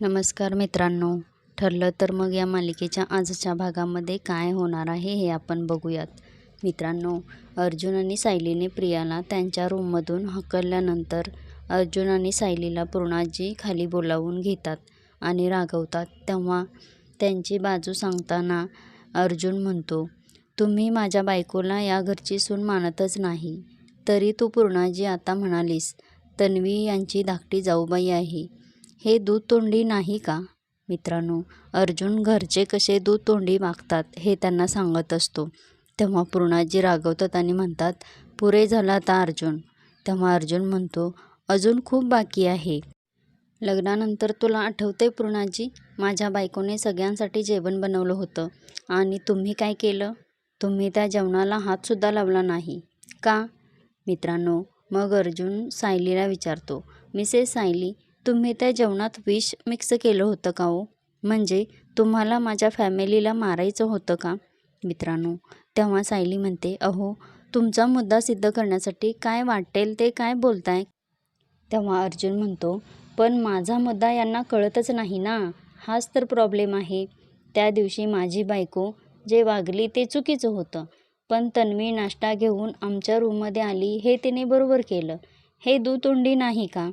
नमस्कार मित्रांनो. ठरलं तर मग या मालिकेच्या आजच्या भागामध्ये काय होणार आहे हे आपण बघूयात. मित्रांनो अर्जुन आणि सायलीने प्रियाला त्यांच्या रूममधून हकलल्यानंतर अर्जुन आणि सायलीला पूर्णाजी खाली बोलावून घेतात आणि रागवतात. तेव्हा त्यांची बाजू सांगताना अर्जुन म्हणतो तुम्ही माझ्या बायकोला या घरची सून मानतच नाही. तरी तू पूर्णाजी आता म्हणालीस तन्वी यांची धाकटी जाऊबाई आहे. हे दूध तोंडी नाही का? मित्रांनो अर्जुन घरचे कसे दूध तोंडी मागतात हे त्यांना सांगत असतो. तेव्हा पूर्णाजी रागवतात आणि म्हणतात पुरे झाला आता अर्जुन. तेव्हा अर्जुन म्हणतो अजून खूप बाकी आहे. लग्नानंतर तुला आठवते पूर्णाजी माझ्या बायकोने सगळ्यांसाठी जेवण बनवलं होतं. आणि तुम्ही काय केलं? तुम्ही त्या जेवणाला हातसुद्धा लावला नाही. का? मित्रांनो मग अर्जुन सायलीला विचारतो मिसेस सायली तुम्ही त्या जेवणात विष मिक्स केलं होतं का हो? म्हणजे तुम्हाला माझ्या फॅमिलीला मारायचं होतं का? मित्रांनो तेव्हा सायली म्हणते अहो तुमचा मुद्दा सिद्ध करण्यासाठी काय वाटेल ते काय बोलताय? तेव्हा अर्जुन म्हणतो पण माझा मुद्दा यांना कळतच नाही ना. हाच तर प्रॉब्लेम आहे. त्या दिवशी माझी बायको जे वागली ते चुकीचं होतं. पण तन्वी नाश्ता घेऊन आमच्या रूममध्ये आली हे तिने बरोबर केलं. हे दुतोंडी नाही का?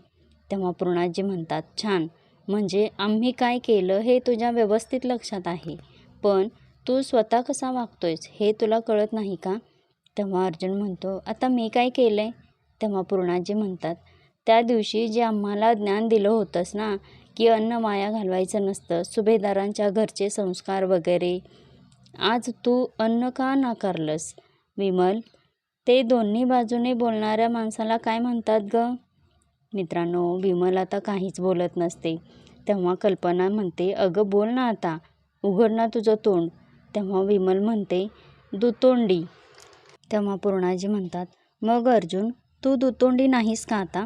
तेव्हा पूर्णाजी म्हणतात छान. म्हणजे आम्ही काय केलं हे तुझ्या व्यवस्थित लक्षात आहे. पण तू स्वतः कसा वागतोयस हे तुला कळत नाही का? तेव्हा अर्जुन म्हणतो आता मी काय केलं आहे तेव्हा पूर्णाजी म्हणतात त्या दिवशी जे आम्हाला ज्ञान दिलं होतंस ना की अन्न वाया घालवायचं नसतं सुभेदारांच्या घरचे संस्कार वगैरे आज तू अन्न का नाकारलंस? विमल ते दोन्ही बाजूने बोलणाऱ्या माणसाला काय म्हणतात ग? मित्रांनो विमल आता काहीच बोलत नसते. तेव्हा कल्पना म्हणते अगं बोल ना आता. उघड ना तुझं तोंड. तेव्हा विमल म्हणते दुतोंडी तेव्हा पूर्णाजी म्हणतात मग अर्जुन तू दुतोंडी नाहीस का आता?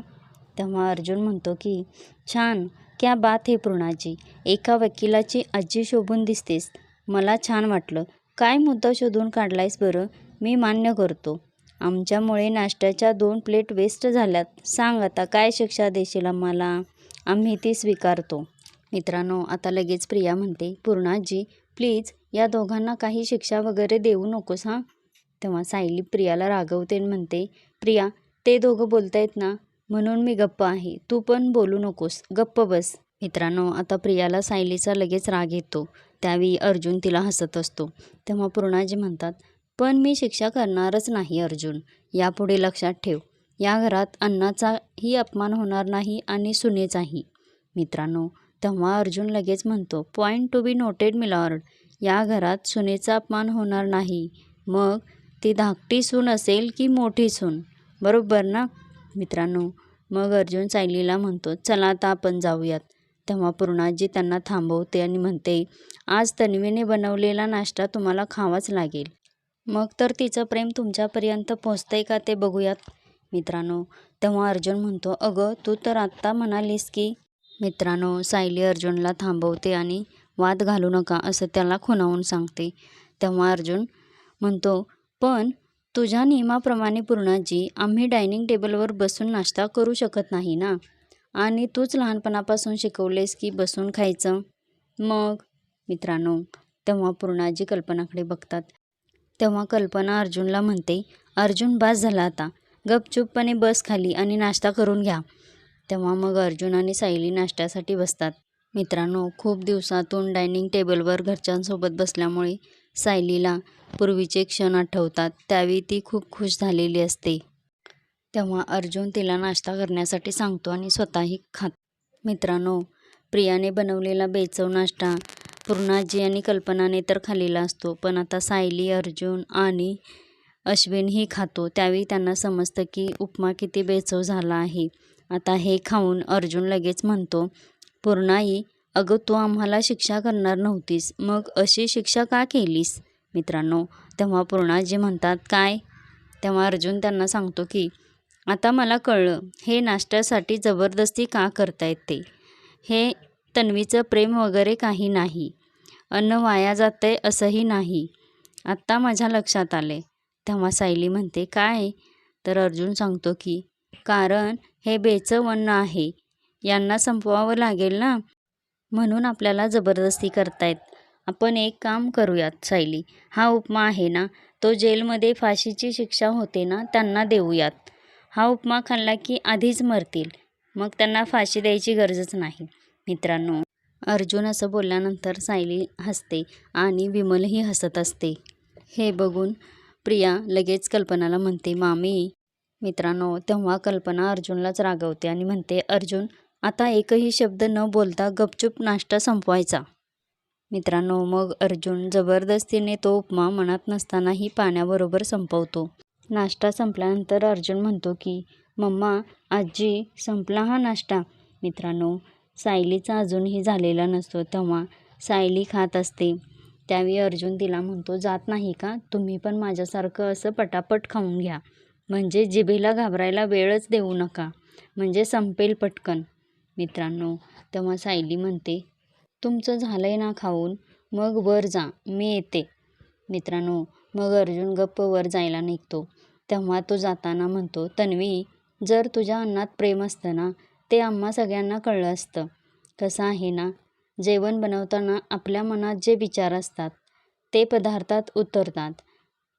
तेव्हा अर्जुन म्हणतो की छान. क्या बात हे पूर्णाजी. एका वकिलाची आजी शोभून दिसतेस. मला छान वाटलं. काय मुद्दा शोधून काढलायस बरं? मी मान्य करतो. आमच्यामुळे नाश्त्याच्या दोन प्लेट वेस्ट झाल्यात. सांग आता काय शिक्षा देशील आम्हाला? आम्ही ती स्वीकारतो. मित्रांनो आता लगेच प्रिया म्हणते पूर्णाजी प्लीज या दोघांना काही शिक्षा वगैरे देऊ नकोस हां? तेव्हा सायली प्रियाला रागवते म्हणते प्रिया ते दोघं बोलतायत ना? म्हणून मी गप्प आहे. तू पण बोलू नकोस. गप्प बस. मित्रांनो आता प्रियाला सायलीचा लगेच राग येतो. त्यावेळी अर्जुन तिला हसत असतो. तेव्हा पूर्णाजी म्हणतात पण मी शिक्षा करणारच नाही अर्जुन. यापुढे लक्षात ठेव. या घरात अन्नाचाही अपमान होणार नाही आणि सुनेचाही. मित्रांनो तेव्हा अर्जुन लगेच म्हणतो point to be noted milord या घरात सुनेचा अपमान होणार नाही. मग ती धाकटी सून असेल की मोठी सून? बरोबर ना? मित्रांनो मग अर्जुन सायलीला म्हणतो चला आता आपण जाऊयात. तेव्हा पूर्णाजी त्यांना थांबवते आणि म्हणते आज तन्वीने बनवलेला नाश्ता तुम्हाला खावाच लागेल. मग तर तिचं प्रेम तुमच्यापर्यंत पोचतंय का ते बघूयात मित्रांनो. तेव्हा अर्जुन म्हणतो अगं तू तर आत्ता म्हणालीस की मित्रांनो सायली अर्जुनला थांबवते आणि वाद घालू नका असं त्याला खुणावून सांगते. तेव्हा अर्जुन म्हणतो पण तुझ्या नियमाप्रमाणे पूर्णाजी आम्ही डायनिंग टेबलवर बसून नाश्ता करू शकत नाही ना? आणि तूच लहानपणापासून शिकवलेस की बसून खायचं? मग? मित्रांनो तेव्हा पूर्णाजी कल्पनाकडे बघतात. तेव्हा कल्पना अर्जुनला म्हणते अर्जुन बास झाला आता. गपचूपपणे बस खाली आणि नाश्ता करून घ्या. तेव्हा मग अर्जुन आणि सायली नाश्त्यासाठी बसतात. मित्रांनो खूप दिवसातून डायनिंग टेबलवर घरच्यांसोबत बसल्यामुळे सायलीला पूर्वीचे क्षण आठवतात. त्यावेळी ती खूप खुश झालेली असते. तेव्हा अर्जुन तिला नाश्ता करण्यासाठी सांगतो आणि स्वतःही खात. मित्रांनो प्रियाने बनवलेला बेचव नाश्ता पूर्णाजी आणि कल्पनाने तर खाल्लेला असतो पण आता सायली अर्जुन आणि अश्विनही खातो. त्यावेळी त्यांना समजतं की उपमा किती बेचव झाला आहे. आता हे खाऊन अर्जुन लगेच म्हणतो पूर्णाई अगं तू आम्हाला शिक्षा करणार नव्हतीस. मग अशी शिक्षा का केलीस? मित्रांनो तेव्हा पूर्णाजी म्हणतात काय? तेव्हा अर्जुन त्यांना सांगतो की आता मला कळलं हे नाश्त्यासाठी जबरदस्ती का करतायत ते? हे तन्वीचं प्रेम वगैरे काही नाही. अन्न वाया जातंय असंही नाही. आत्ता माझ्या लक्षात आले तेव्हा सायली म्हणते काय? तर अर्जुन सांगतो की कारण हे बेचव अन्न आहे. यांना संपवावं लागेल ना? म्हणून आपल्याला जबरदस्ती करतायत. आपण एक काम करूयात सायली. हा उपमा आहे ना? तो जेलमध्ये फाशीची शिक्षा होते ना त्यांना देऊयात. हा उपमा खाल्ला की आधीच मरतील. मग त्यांना फाशी द्यायची गरजच नाही. मित्रांनो अर्जुन असं बोलल्यानंतर सायली हसते आणि विमलही हसत असते. हे बघून प्रिया लगेच कल्पनाला म्हणते मामी मित्रांनो तेव्हा कल्पना अर्जुनलाच रागवते आणि म्हणते अर्जुन आता एकही शब्द न बोलता गपचूप नाश्ता संपवायचा. मित्रांनो मग अर्जुन जबरदस्तीने तो उपमा मनात नसतानाही पाण्याबरोबर संपवतो. नाश्ता संपल्यानंतर अर्जुन म्हणतो की मम्मा आजी संपला हा नाश्ता. मित्रांनो सायलीचा अजूनही झालेला नसतो तेव्हा सायली खात असते. त्यावेळी अर्जुन तिला म्हणतो जात नाही का? तुम्ही पण माझ्यासारखं असं पटापट खाऊन घ्या. म्हणजे जिभेला घाबरायला वेळच देऊ नका. म्हणजे संपेल पटकन. मित्रांनो तेव्हा सायली म्हणते तुमचं झालंय ना खाऊन? मग वर जा. मी येते. मित्रांनो मग अर्जुन गप्प वर जायला निघतो. तेव्हा तो जाताना म्हणतो तन्वी जर तुझ्या अन्नात प्रेम असतं ना ते आम्हा सगळ्यांना कळलं असतं. कसं आहे ना? जेवण बनवताना आपल्या मनात जे विचार असतात ते पदार्थात उतरतात.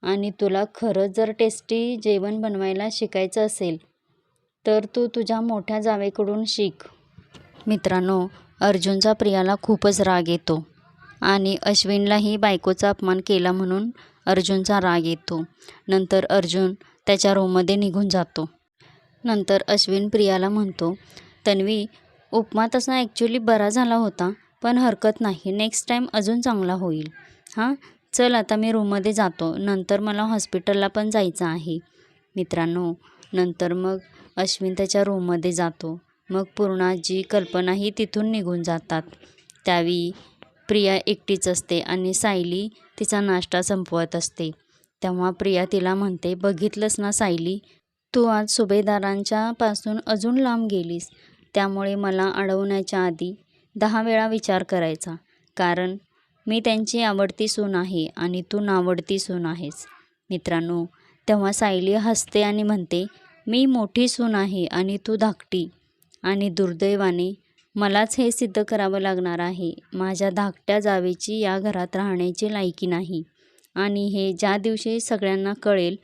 आणि तुला खरंच जर टेस्टी जेवण बनवायला शिकायचं असेल तर तू तुझ्या मोठ्या जावेकडून शिक. मित्रांनो अर्जुनचा प्रियाला खूपच राग येतो. आणि अश्विनलाही बायकोचा अपमान केला म्हणून अर्जुनचा राग येतो. नंतर अर्जुन त्याच्या रूममध्ये निघून जातो. नंतर अश्विन प्रियाला म्हणतो तन्वी उपमा तसा ॲक्च्युली बरा झाला होता पण हरकत नाही. नेक्स्ट टाईम अजून चांगला होईल. हां चल आता मी रूममध्ये जातो. नंतर मला हॉस्पिटलला पण जायचं आहे. मित्रांनो नंतर मग अश्विन त्याच्या रूममध्ये जातो. मग पूर्णाजी कल्पनाही तिथून निघून जातात. त्यावेळी प्रिया एकटीच असते आणि सायली तिचा नाश्ता संपवत असते. तेव्हा प्रिया तिला म्हणते बघितलंस ना सायली तू आज सुभेदारांच्या पासून अजून लांब गेलीस. त्यामुळे मला अडवण्याच्या आधी दहा वेळा विचार करायचा. कारण मी त्यांची आवडती सून आहे आणि तू नावडती सून आहेस. मित्रांनो तेव्हा सायली हसते आणि म्हणते मी मोठी सून आहे आणि तू धाकटी. आणि दुर्दैवाने मलाच हे सिद्ध करावं लागणार आहे. माझ्या धाकट्या जावेची या घरात राहण्याची लायकी नाही. आणि हे ज्या दिवशी सगळ्यांना कळेल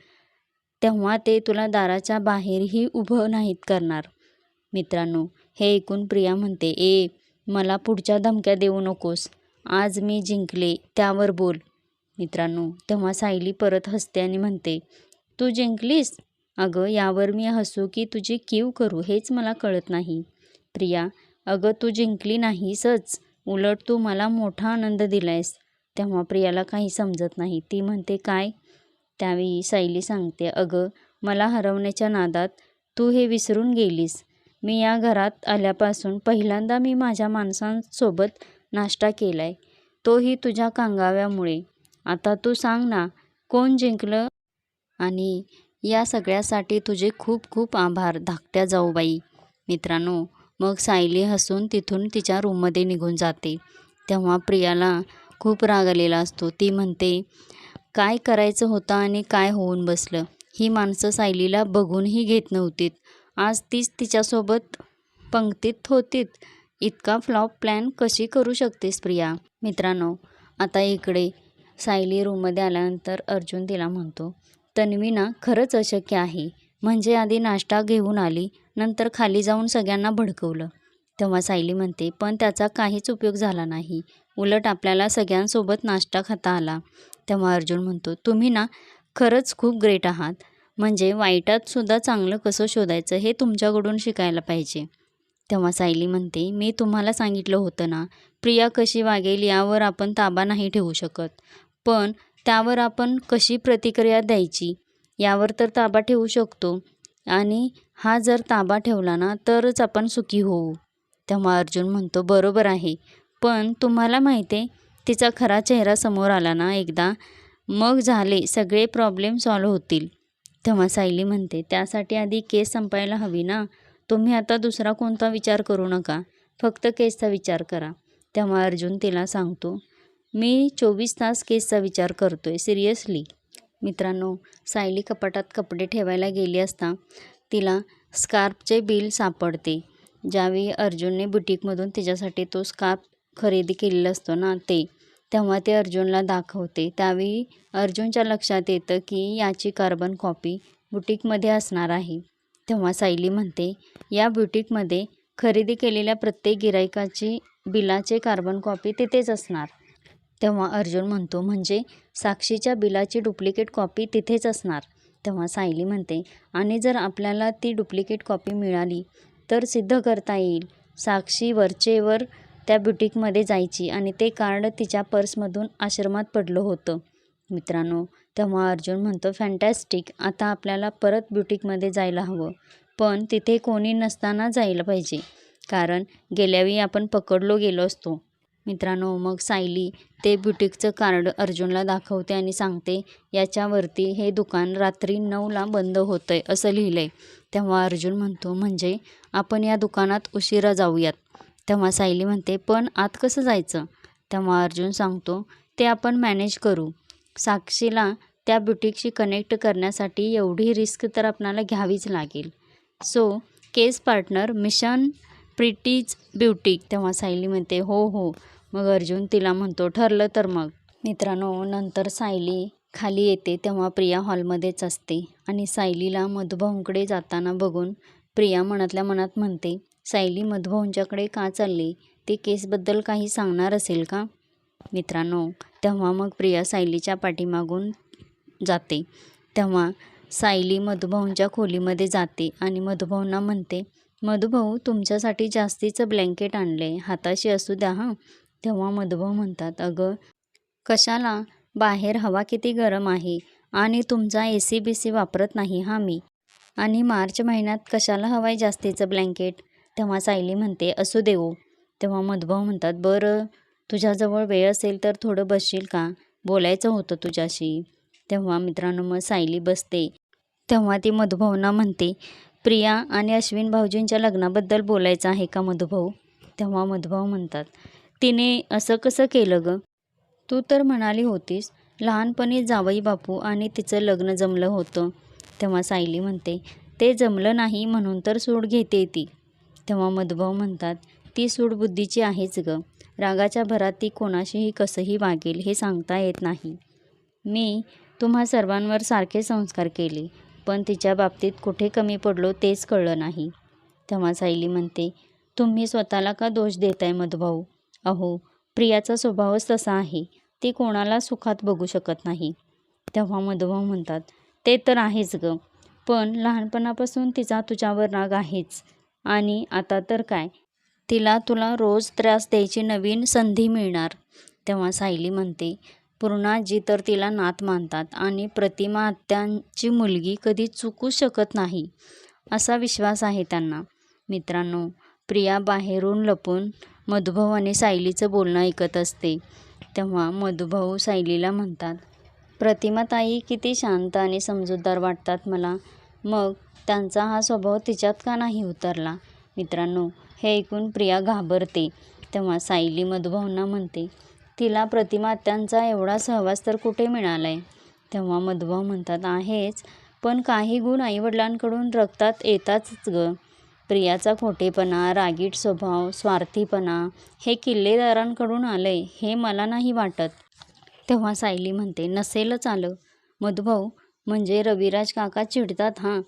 तेव्हा ते तुला दाराच्या बाहेरही उभं नाहीत करणार. मित्रांनो हे ऐकून प्रिया म्हणते ए मला पुढच्या धमक्या देऊ नकोस. आज मी जिंकले त्यावर बोल. मित्रांनो तेव्हा सायली परत हसते आणि म्हणते तू जिंकलीस? अगं यावर मी हसू की तुझी कीव करू हेच मला कळत नाही. प्रिया अगं तू जिंकली नाहीसच. उलट तू मला मोठा आनंद दिलायस. तेव्हा प्रियाला काही समजत नाही. ती म्हणते काय? त्यावेळी सायली सांगते अगं मला हरवण्याच्या नादात तू हे विसरून गेलीस. मी या घरात आल्यापासून पहिल्यांदा मी माझ्या माणसांसोबत नाश्ता केलाय. तोही तुझ्या कांगाव्यामुळे. आता तू सांग ना कोण जिंकलं? आणि या सगळ्यासाठी तुझे खूप खूप आभार. धाकट्या जाऊबाई. मित्रांनो मग सायली हसून तिथून तिच्या रूममध्ये निघून जाते. तेव्हा प्रियाला खूप राग आलेला असतो. ती म्हणते काय करायचं होतं आणि काय होऊन बसलं? ही माणसं सायलीला बघूनही घेत नव्हतीत. आज तीच तिच्यासोबत पंक्तीत होतीत. इतका फ्लॉप प्लॅन कशी करू शकतेस प्रिया? मित्रांनो आता इकडे सायली रूममध्ये आल्यानंतर अर्जुन तिला म्हणतो तन्वीना खरंच अशक्य आहे. म्हणजे आधी नाश्ता घेऊन आली नंतर खाली जाऊन सगळ्यांना भडकवलं. तेव्हा सायली म्हणते पण त्याचा काहीच उपयोग झाला नाही. उलट आपल्याला सगळ्यांसोबत नाश्ता खाता आला. तेव्हा अर्जुन म्हणतो तुम्ही ना खरंच खूप ग्रेट आहात. म्हणजे वाईटात सुद्धा चांगलं कसं शोधायचं हे तुमच्याकडून शिकायला पाहिजे. तेव्हा सायली म्हणते मी तुम्हाला सांगितलं होतं ना प्रिया कशी वागेल यावर आपण ताबा नाही ठेवू शकत. पण त्यावर आपण कशी प्रतिक्रिया द्यायची यावर तर ताबा ठेवू शकतो. आणि हा जर ताबा ठेवला ना तरच आपण सुखी होऊ. तेव्हा अर्जुन म्हणतो बरोबर आहे. पण तुम्हाला माहिती आहे तिचा खरा चेहरा समोर आला ना एकदा मग झाले सगळे प्रॉब्लेम सॉल्व्ह होतील. तेव्हा सायली म्हणते त्यासाठी आधी केस संपायला हवी ना. तुम्ही आता दुसरा कोणता विचार करू नका. फक्त केसचा विचार करा. तेव्हा अर्जुन तिला सांगतो मी चोवीस तास केसचा विचार करतो आहे सिरियसली. मित्रांनो सायली कपाटात कपडे ठेवायला गेली असता तिला स्कार्फचे बिल सापडते. ज्यावेळी अर्जुनने बुटीकमधून तिच्यासाठी तो स्कार्फ खरेदी केलेला असतो ना ते तेव्हा ते अर्जुनला दाखवते. त्यावेळी अर्जुनच्या लक्षात येतं की याची कार्बन कॉपी बुटीकमध्ये असणार आहे. तेव्हा सायली म्हणते या बुटीकमध्ये खरेदी केलेल्या प्रत्येक गिरायकाची बिलाचे कार्बन कॉपी तिथेच असणार. तेव्हा अर्जुन म्हणतो म्हणजे साक्षीच्या बिलाची डुप्लिकेट कॉपी तिथेच असणार. तेव्हा सायली म्हणते आणि जर आपल्याला ती डुप्लिकेट कॉपी मिळाली तर सिद्ध करता येईल. साक्षी वरचेवर त्या बुटीकमध्ये जायची आणि ते कार्ड तिच्या पर्समधून आश्रमात पडलं होतं. मित्रांनो तेव्हा अर्जुन म्हणतो फॅन्टॅस्टिक आता आपल्याला परत ब्युटिकमध्ये जायला हवं. पण तिथे कोणी नसताना जायला पाहिजे कारण गेल्यावेळी आपण पकडलो गेलो असतो. मित्रांनो मग सायली ते ब्युटिकचं कार्ड अर्जुनला दाखवते आणि सांगते याच्यावरती हे दुकान रात्री नऊला बंद होतं आहे असं लिहिलं आहे तेव्हा अर्जुन म्हणतो म्हणजे आपण या दुकानात उशिरा जाऊयात. तेव्हा सायली म्हणते पण आत कसं जायचं? तेव्हा अर्जुन सांगतो ते आपण मॅनेज करू. साक्षीला त्या ब्युटिकशी कनेक्ट करण्यासाठी एवढी रिस्क तर आपणाला घ्यावीच लागेल. So case partner mission Preeti's boutique तेव्हा सायली म्हणते हो हो. मग अर्जुन तिला म्हणतो ठरलं तर मग. मित्रांनो नंतर सायली खाली येते तेव्हा प्रिया हॉलमध्येच असते आणि सायलीला मधुभाऊंकडे जाताना बघून प्रिया मनातल्या मनात म्हणते सायली मधुभाऊंच्याकडे का चालली? ते केसबद्दल काही सांगणार असेल का? मित्रांनो तेव्हा मग प्रिया सायलीच्या पाठीमागून जाते. तेव्हा सायली मधुभाऊंच्या खोलीमध्ये जाते आणि मधुभाऊंना म्हणते मधुभाऊ तुमच्यासाठी जास्तीचं ब्लँकेट आणले हाताशी असू द्या हां. तेव्हा मधुभाऊ म्हणतात अगं कशाला? बाहेर हवा किती गरम आहे आणि तुमचा ए सी बी सी वापरत नाही हा मी. आणि मार्च महिन्यात कशाला हवं आहे जास्तीचं ब्लँकेट? तेव्हा सायली म्हणते असू देऊ. तेव्हा मधुभाऊ म्हणतात बरं तुझ्याजवळ वेळ असेल तर थोडं बसशील का? बोलायचं होतं तुझ्याशी. तेव्हा मित्रांनो मग सायली बसते. तेव्हा ती मधुभाऊंना म्हणते प्रिया आणि अश्विन भाऊजींच्या लग्नाबद्दल बोलायचं आहे का मधुभाऊ? तेव्हा मधुभाऊ म्हणतात तिने असं कसं केलं गं? तू तर म्हणाली होतीस लहानपणी जावई बापू आणि तिचं लग्न जमलं होतं. तेव्हा सायली म्हणते ते जमलं नाही म्हणून तर सूड घेते ती. तेव्हा मधुभाऊ म्हणतात ती सूड बुद्धीची आहेच गं. रागाच्या भरात ती कोणाशीही कसंही वागेल हे सांगता येत नाही. मी तुम्हा सर्वांवर सारखे संस्कार केले पण तिच्या बाबतीत कुठे कमी पडलो तेच कळलं नाही. तेव्हा सायली म्हणते तुम्ही स्वतःला का दोष देताय मधुभाऊ? अहो प्रियाचा स्वभावच तसा आहे. ती कोणाला सुखात बघू शकत नाही. तेव्हा मधुभाऊ म्हणतात ते तर आहेच गं पण लहानपणापासून तिचा तुझ्यावर राग आहेच. आणि आता तर काय? तिला तुला रोज त्रास द्यायची नवीन संधी मिळणार तेव्हा सायली म्हणते. पूर्णाजी तर तिला नात मानतात आणि प्रतिमा आत्यांची मुलगी कधी चुकू शकत नाही असा विश्वास आहे त्यांना. मित्रांनो प्रिया बाहेरून लपून मधुभाऊ आणि सायलीचं बोलणं ऐकत असते तेव्हा मधुभाऊ सायलीला म्हणतात प्रतिमा ताई किती शांत आणि समजूतदार वाटतात मला. मग त्यांचा हा स्वभाव तिच्यात का नाही उतरला? मित्रांनो हे ऐकून प्रिया घाबरते. तेव्हा सायली मधुभावना म्हणते तिला प्रतिमात्यांचा एवढा सहवास तर कुठे मिळाला आहे तेव्हा मधुभाव म्हणतात आहेच पण काही गुण आईवडिलांकडून रक्तात येतातच ग. प्रियाचा खोटेपणा रागीट स्वभाव स्वार्थीपणा हे किल्लेदारांकडून आलं आहे हे मला नाही वाटत. तेव्हा सायली म्हणते नसेलच आलं. मधुभाऊ म्हणजे रविराज काका चिडतात हां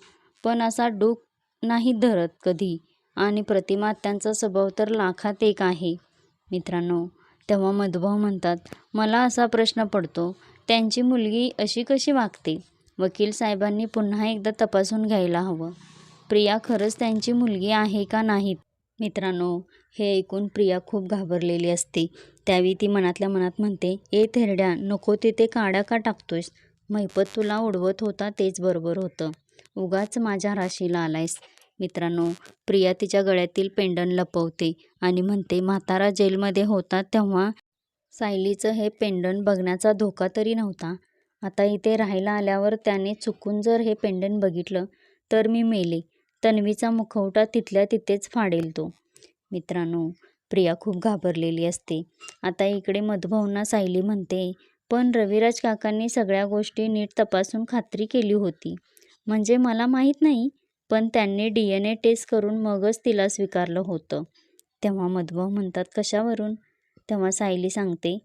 पण असा डोक नाही धरत कधी. आणि प्रतिमा त्यांचा स्वभाव तर लाखात एक आहे. मित्रांनो तेव्हा मधुभाऊ म्हणतात मला असा प्रश्न पडतो त्यांची मुलगी अशी कशी वागते? वकील साहेबांनी पुन्हा एकदा तपासून घ्यायला हवं. प्रिया खरंच त्यांची मुलगी आहे का नाहीत मित्रांनो हे ऐकून प्रिया खूप घाबरलेली असते. त्यावेळी ती मनातल्या मनात म्हणते ए थेरड्या नको तिथे काड्या का टाकतोयस? मैपत तुला उडवत होता तेच बरोबर होतं. उगाच माझ्या राशीला आलायस. मित्रांनो प्रिया तिच्या गळ्यातील पेंडन लपवते आणि म्हणते म्हातारा जेलमध्ये होता तेव्हा सायलीचं हे पेंडन बघण्याचा धोका तरी नव्हता. आता इथे राहायला आल्यावर त्याने चुकून जर हे पेंडन बघितलं तर मी मेले. तन्वीचा मुखवटा तिथल्या तिथेच फाडेल तो. मित्रांनो प्रिया खूप घाबरलेली असते. आता इकडे मधुभाऊंना सायली म्हणते पण रविराज काकांनी सगळ्या गोष्टी नीट तपासून खात्री केली होती. म्हणजे मला माहीत नाही पण त्यांनी डी एन ए टेस्ट करून मगच तिला स्वीकारलं होतं. तेव्हा मधुभाऊ म्हणतात कशावरून? तेव्हा सायली सांगते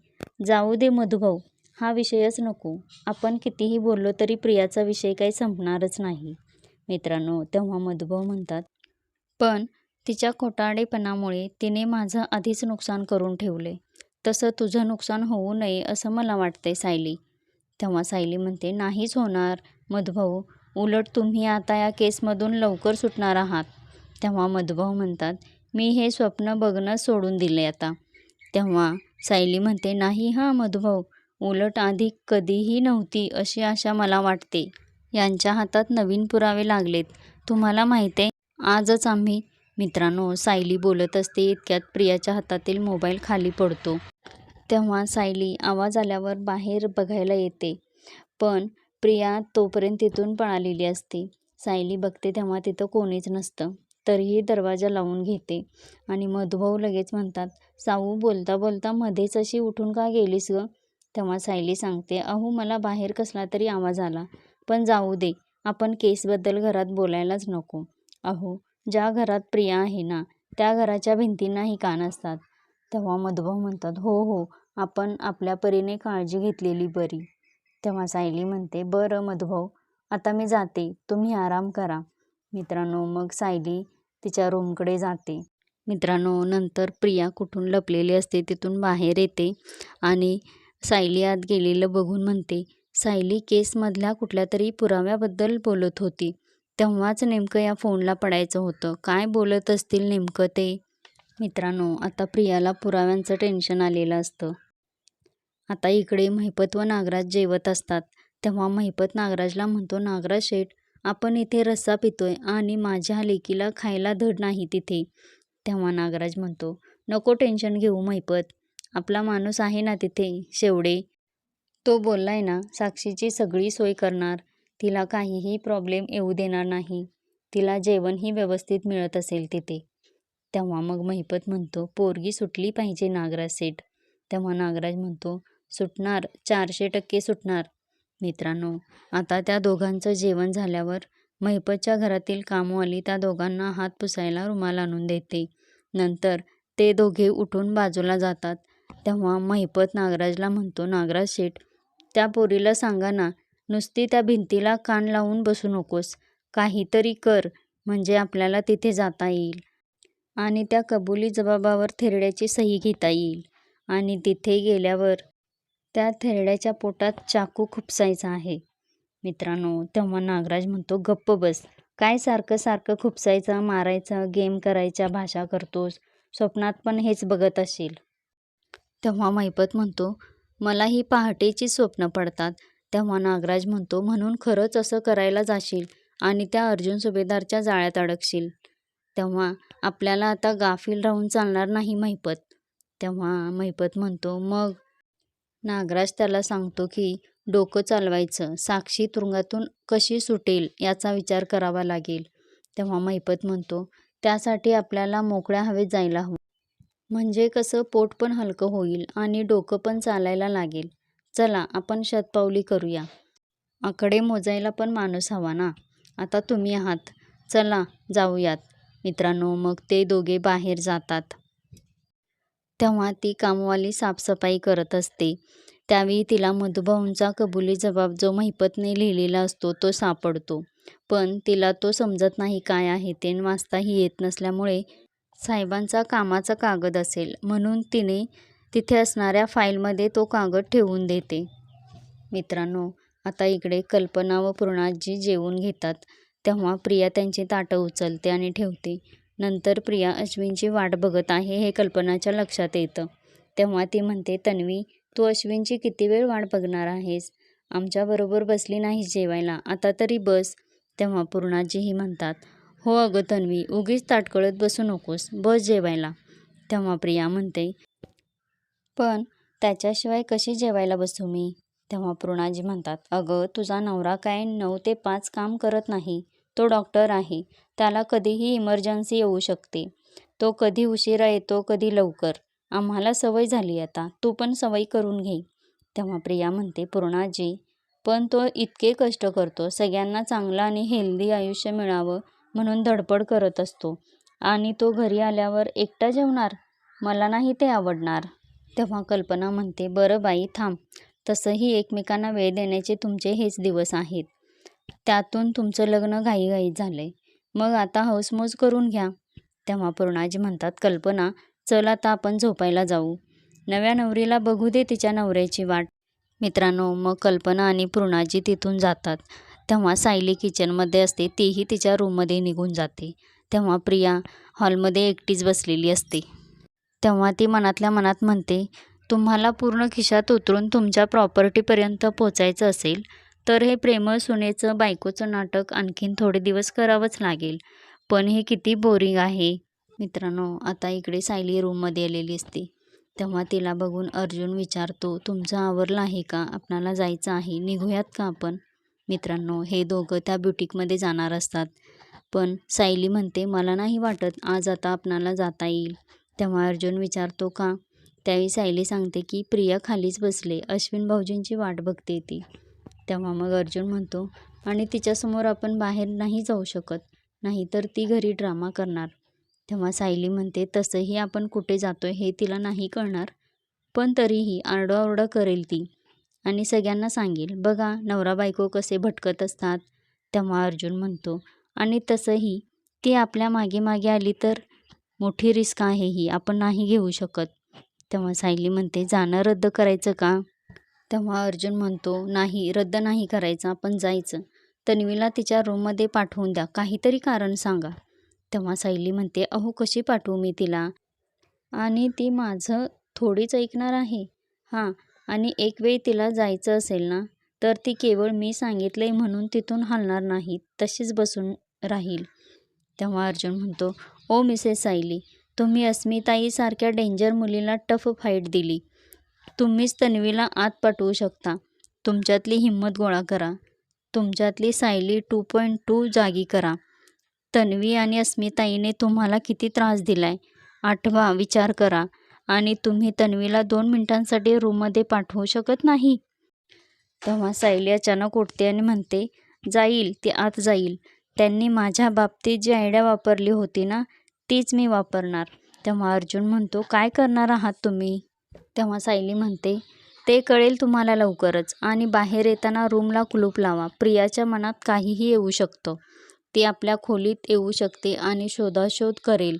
जाऊ दे मधुभाऊ हा विषयच नको. आपण कितीही बोललो तरी प्रियाचा विषय काही संपणारच नाही. मित्रांनो तेव्हा मधुभाऊ म्हणतात पण तिच्या खोटाडेपणामुळे तिने माझं आधीच नुकसान करून ठेवले. तसं तुझं नुकसान होऊ नये असं मला वाटते सायली. तेव्हा सायली म्हणते नाहीच होणार मधुभाऊ. उलट तुम्ही आता या केसमधून लवकर सुटणार आहात. तेव्हा मधुभाऊ म्हणतात मी हे स्वप्न बघणं सोडून दिले आता. तेव्हा सायली म्हणते नाही हां मधुभाऊ उलट आधी कधीही नव्हती अशी आशा मला वाटते. यांच्या हातात नवीन पुरावे लागलेत. तुम्हाला माहीत आहे आजच आम्ही मित्रांनो सायली बोलत असते इतक्यात प्रियाच्या हातातील मोबाईल खाली पडतो. तेव्हा सायली आवाज आल्यावर बाहेर बघायला येते. पण प्रिया तोपर्यंत तिथून पळालेली असते. सायली बघते तेव्हा तिथं कोणीच नसतं. तरीही दरवाजा लावून घेते. आणि मधुभाऊ लगेच म्हणतात साऊ बोलता बोलता मध्येच अशी उठून का गेलीस ग? तेव्हा सायली सांगते अहो मला बाहेर कसला तरी आवाज आला. पण जाऊ दे आपण केसबद्दल घरात बोलायलाच नको. अहो ज्या घरात प्रिया आहे ना त्या घराच्या भिंतींनाही कान असतात तेव्हा मधुभाऊ म्हणतात हो हो आपण आपल्या परीने काळजी घेतलेली बरी. तेव्हा सायली म्हणते बरं मधुभाऊ आता मी जाते. तुम्ही आराम करा. मित्रांनो मग सायली तिच्या रूमकडे जाते. मित्रांनो नंतर प्रिया कुठून लपलेली असते तिथून बाहेर येते आणि सायली आत गेलेलं बघून म्हणते सायली केसमधल्या कुठल्या तरी पुराव्याबद्दल बोलत होती. तेव्हाच नेमकं या फोनला पडायचं होतं. काय बोलत असतील नेमकं ते? मित्रांनो आता प्रियाला पुराव्यांचं टेन्शन आलेलं असतं. आता इकडे महिपत व नागराज जेवत असतात. तेव्हा महिपत नागराजला म्हणतो नागराज शेठ आपण इथे रस्सा पितोय आणि माझ्या लेकीला खायला धड नाही तिथे. तेव्हा नागराज म्हणतो नको टेन्शन घेऊ महिपत. आपला माणूस आहे ना तिथे शेवडे. तो बोललाय ना साक्षीची सगळी सोय करणार. तिला काहीही प्रॉब्लेम येऊ देणार नाही. तिला जेवणही व्यवस्थित मिळत असेल तिथे. तेव्हा मग महिपत म्हणतो पोरगी सुटली पाहिजे नागराज सेठ तेव्हा नागराज म्हणतो सुटणार चारशे टक्के सुटणार. मित्रांनो आता त्या दोघांचं जेवण झाल्यावर महिपतच्या घरातील कामवाली त्या दोघांना हात पुसायला रुमाल आणून देते. नंतर ते दोघे उठून बाजूला जातात. तेव्हा महिपत नागराजला म्हणतो नागराज शेठ त्या पोरीला सांगा ना नुसती त्या भिंतीला कान लावून बसू नकोस. काहीतरी कर म्हणजे आपल्याला तिथे जाता येईल. आणि त्या कबुली जबाबावर थेरड्याची सही घेता येईल. आणि तिथे गेल्यावर त्या थेरड्याच्या पोटात चाकू खुपसायचा आहे. मित्रांनो तेव्हा नागराज म्हणतो गप्प बस. काय सारखं सारखं खुपसायचं मारायचं गेम करायच्या भाषा करतोस? स्वप्नात पण हेच बघत असेल. तेव्हा मैपत म्हणतो मला ही पहाटेची स्वप्न पडतात. तेव्हा नागराज म्हणतो म्हणून खरंच असं करायला जाशील आणि त्या अर्जुन सुभेदारच्या जाळ्यात अडकशील. तेव्हा आपल्याला आता गाफील राहून चालणार नाही मैपत. तेव्हा मैपत म्हणतो मग नागराज त्याला सांगतो की डोकं चालवायचं साक्षी तुरुंगातून कशी सुटेल याचा विचार करावा लागेल. तेव्हा मैपत म्हणतो त्यासाठी आपल्याला मोकळ्या हवेत जायला हवं. म्हणजे कसं पोट पण हलकं होईल आणि डोकं पण चालायला लागेल. चला आपण शतपावली करूया. आकडे मोजायला पण माणूस हवा ना? आता तुम्ही आहात. चला जाऊयात. मित्रांनो मग ते दोघे बाहेर जातात. तेव्हा ती कामवाली साफसफाई करत असते. त्यावेळी तिला मधुभाऊंचा कबुली जबाब जो महिपतने लिहिलेला असतो तो सापडतो. पण तिला तो समजत नाही काय आहे ते वाचताही येत नसल्यामुळे साहेबांचा कामाचा कागद असेल म्हणून तिने तिथे असणाऱ्या फाईलमध्ये तो कागद ठेवून देते. मित्रांनो आता इकडे कल्पना व पूर्णाजी जेवून घेतात. तेव्हा प्रिया त्यांची ताटं उचलते आणि ठेवते. नंतर प्रिया अश्विनची वाट बघत आहे हे कल्पनाच्या लक्षात येतं. तेव्हा ती म्हणते तन्वी तू अश्विनची किती वेळ वाट बघणार आहेस? आमच्याबरोबर बसली नाहीस जेवायला आता तरी बस. तेव्हा पूर्णाजीही म्हणतात हो अगं तन्वी उगीच ताटकळत बसू नकोस बस जेवायला. तेव्हा प्रिया म्हणते पण त्याच्याशिवाय कशी जेवायला बसू मी? तेव्हा पूर्णाजी म्हणतात अगं तुझा नवरा काय नऊ ते पाच काम करत नाही? तो डॉक्टर आहे. त्याला कधीही इमर्जन्सी येऊ शकते. तो कधी उशिरा येतो कधी लवकर. आम्हाला सवय झाली आता. तू पण सवय करून घे. तेव्हा प्रिया म्हणते पूर्णाजी पण तो इतके कष्ट करतो. सगळ्यांना चांगलं आणि हेल्दी आयुष्य मिळावं म्हणून धडपड करत असतो. आणि तो घरी आल्यावर एकटा जेवणार? मला नाही ते आवडणार. तेव्हा कल्पना म्हणते बरं बाई थांब. तसंही एकमेकांना वेळ देण्याचे तुमचे हेच दिवस आहेत. त्यातून तुमचं लग्न घाईघाईत झालं आहे मग आता हौसमौज करून घ्या. तेव्हा पूर्णाजी म्हणतात कल्पना चल आता आपण झोपायला जाऊ. नव्या नवरीला बघू दे तिच्या नवऱ्याची वाट. मित्रांनो मग कल्पना आणि पूर्णाजी तिथून जातात. तेव्हा सायली किचनमध्ये असते तीही तिच्या रूममध्ये निघून जाते. तेव्हा प्रिया हॉलमध्ये एकटीच बसलेली असते. तेव्हा ती मनातल्या मनात म्हणते तुम्हाला पूर्ण खिशात उतरून तुमच्या प्रॉपर्टीपर्यंत पोचायचं असेल तर हे प्रेमळ सुनेचं बायकोचं नाटक आणखीन थोडे दिवस करावंच लागेल. पण हे किती बोरिंग आहे. मित्रांनो आता इकडे सायली रूममध्ये आलेली असते. तेव्हा तिला बघून अर्जुन विचारतो तुमचं आवरलं आहे का? आपणाला जायचं आहे. निघूयात का आपण? मित्रांनो हे दोघं त्या ब्युटिकमध्ये जाणार असतात. पण सायली म्हणते मला नाही वाटत आज आता आपणाला जाता येईल. तेव्हा अर्जुन विचारतो का? त्यावेळी सायली सांगते की प्रिया खालीच बसले. अश्विन भाऊजींची वाट बघते ती. तेव्हा मग अर्जुन म्हणतो आणि तिच्यासमोर आपण बाहेर नाही जाऊ शकत नाही तर ती घरी ड्रामा करणार. तेव्हा सायली म्हणते तसंही आपण कुठे जातो हे तिला नाही कळणार पण तरीही आरडाओरडा करेल ती. आणि सगळ्यांना सांगेल बघा नवरा बायको कसे भटकत असतात. तेव्हा अर्जुन म्हणतो आणि तसंही ती आपल्या मागे मागे आली तर मोठी रिस्क आहे ही आपण नाही घेऊ शकत. तेव्हा सायली म्हणते जाणं रद्द करायचं का? तेव्हा अर्जुन म्हणतो नाही रद्द नाही करायचं आपण जायचं. तन्वीला तिच्या रूममध्ये पाठवून द्या काहीतरी कारण सांगा. तेव्हा सायली म्हणते अहो कशी पाठवू मी तिला? आणि ती माझं थोडीच ऐकणार आहे. हां आणि एक वेळ तिला जायचं असेल ना तर ती केवळ मी सांगितलंय म्हणून तिथून हलणार नाही तशीच बसून राहील. तेव्हा अर्जुन म्हणतो ओ मिसेस सायली तुम्ही अस्मिताईसारख्या डेंजर मुलीला टफ फाईट दिली. तुम्हीच तन्वीला आत पाठवू शकता. तुमच्यातली हिंमत गोळा करा. तुमच्यातली सायली टू पॉईंट टू जागी करा. तन्वी आणि अस्मिताईने तुम्हाला किती त्रास दिलाय? आठवा विचार करा. आणि तुम्ही तन्वीला दोन मिनिटांसाठी रूममध्ये पाठवू शकत नाही? तेव्हा सायली अचानक उठते आणि म्हणते जाईल ती आत जाईल. त्यांनी माझ्या बाबतीत जी आयडिया वापरली होती ना तीच मी वापरणार. तेव्हा अर्जुन म्हणतो काय करणार आहात तुम्ही? तेव्हा सायली म्हणते ते कळेल तुम्हाला लवकरच. आणि बाहेर येताना रूमला कुलूप लावा. प्रियाच्या मनात काहीही येऊ शकतं. ती आपल्या खोलीत येऊ शकते आणि शोधाशोध करेल.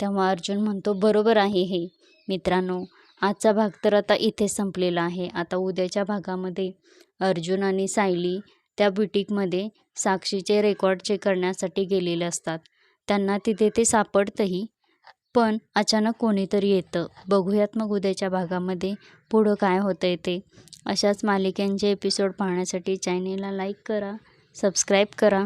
तेव्हा अर्जुन म्हणतो बरोबर आहे हे. मित्रांनो आजचा भाग तर आता इथे संपलेला आहे. आता उद्याच्या भागामध्ये अर्जुन आणि सायली त्या बुटीकमध्ये साक्षीचे रेकॉर्ड चेक करण्यासाठी गेलेले असतात. त्यांना तिथे ते सापडतंही पण अचानक कोणीतरी येतं. बघूयात मग उद्याच्या भागामध्ये पुढं काय होतं आहे ते. अशाच मालिकांचे एपिसोड पाहण्यासाठी चॅनेलला लाईक करा सबस्क्राईब करा.